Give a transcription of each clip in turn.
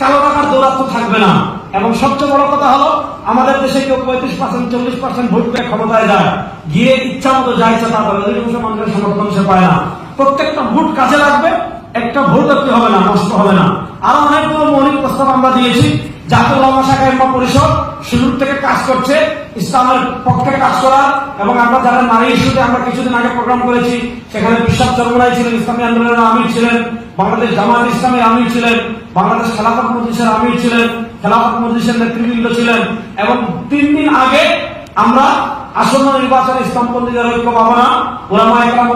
কালো টাকার দৌরাত্ম থাকবে না। এবং সবচেয়ে বড় কথা হলো, আমাদের দেশে কেউ পঁয়ত্রিশ পার্সেন্ট চল্লিশ পার্সেন্ট ভোট পেয়ে ক্ষমতায় যায়। গিয়ে ইচ্ছা মতো যা ইচ্ছা তা করে অধিকাংশ মানুষের সমর্থন সে পায় না। প্রত্যেকটা ভোট কাজে লাগবে, একটা ভোট কি হবে না, নষ্ট হবে না। আরও অনেকগুলো মৌলিক প্রস্তাব আমরা দিয়েছি। জাতীয় উলামা শাখা পরিষদ শুরু থেকে কাজ করছে, ইসলামের পক্ষে কাজ করা এবং আমরা যারা নারী ইস্যুতে আমরা কিছুদিন আগে প্রোগ্রাম করেছি সেখানে বিশ্বাস চরমরাই ছিলেন ইসলামী আন্দোলনের আমির ছিলেন বাংলাদেশ জামাত ইসলামের আমির ছিলেন বাংলাদেশ খেলাফত মজলিসের আমির ছিলেন খেলাফত মজলিসের নেতৃবৃন্দ ছিলেন এবং তিন দিন আগে আমরা আসন্ন নির্বাচনে ইসলামপন্থীদের ঐক্য ভাবনা ওলামা একরাম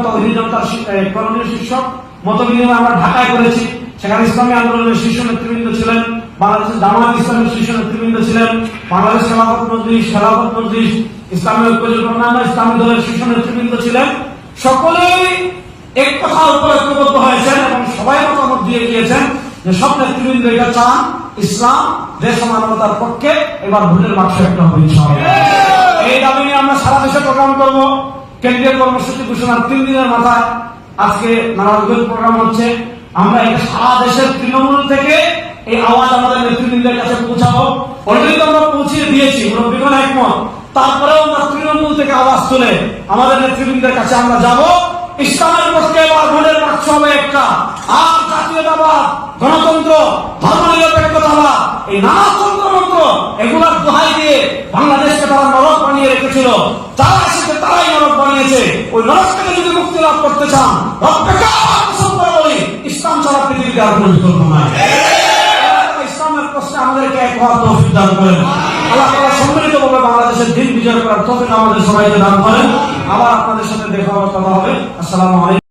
এ, করণীয় শীর্ষক মত বিনিময় আমরা ঢাকায় করেছি সেখানে ইসলামী আন্দোলনের শীর্ষ নেতৃবৃন্দ ছিলেন। বাংলাদেশের জামাত ইসলামের শীর্ষ নেতৃবৃন্দ ছিলেন বাংলাদেশ খেলাফত মজলিস খেলাফত মজলিস ইসলামী ঐক্যজোট অন্যান্য ইসলামী দলের শীর্ষ নেতৃবৃন্দ ছিলেন। সকলেই এক কথা উপর ঐক্যবদ্ধ হয়েছেন এবং সবাই মতামত দিয়ে গিয়েছেন যে সব নেতৃবৃন্দ এটা চান ইসলাম দেশ মানবতার পক্ষে এবার ভোটের বাক্স একটা হবে এই দাবি নিয়ে আমরা সারা দেশে প্রোগ্রাম করব। কেন্দ্রীয় কর্মসূচি ঘোষণার তিন দিনের মাথায় আজকে নানানগঞ্জ প্রোগ্রাম হচ্ছে। আমরা এটা সারা দেশের তৃণমূল থেকে এই আওয়াজ আমাদের নেতৃবৃন্দের কাছে পৌঁছাবো। অলরেডি আমরা পৌঁছিয়ে দিয়েছি, মুরব্বীগণ একমত। তারপরেও আমরা তৃণমূল থেকে আওয়াজ তুলে আমাদের নেতৃবৃন্দের কাছে আমরা যাব। ইসলামের পক্ষে এবার ভোটের হবে একটা। আর জাতীয়তাবাদ, গণতন্ত্র, ধর্মনিরপেক্ষতাবাদ, এই নানা তন্ত্রমন্ত্র এগুলার দোহাই দিয়ে বাংলাদেশকে তারা নরক বানিয়ে রেখেছিল। যারা এসেছে তারাই নরক বানিয়েছে। ওই নরক থেকে যদি মুক্তি লাভ করতে চান ইসলাম ছাড়া পৃথিবীতে আর কোনো বিকল্প ইসলামের প্রশ্নে আমাদেরকে এক বাংলাদেশের দিন বিজয় করার আমাদের সবাইকে দান করেন। আবার আপনাদের সাথে দেখা হবে আসসালামু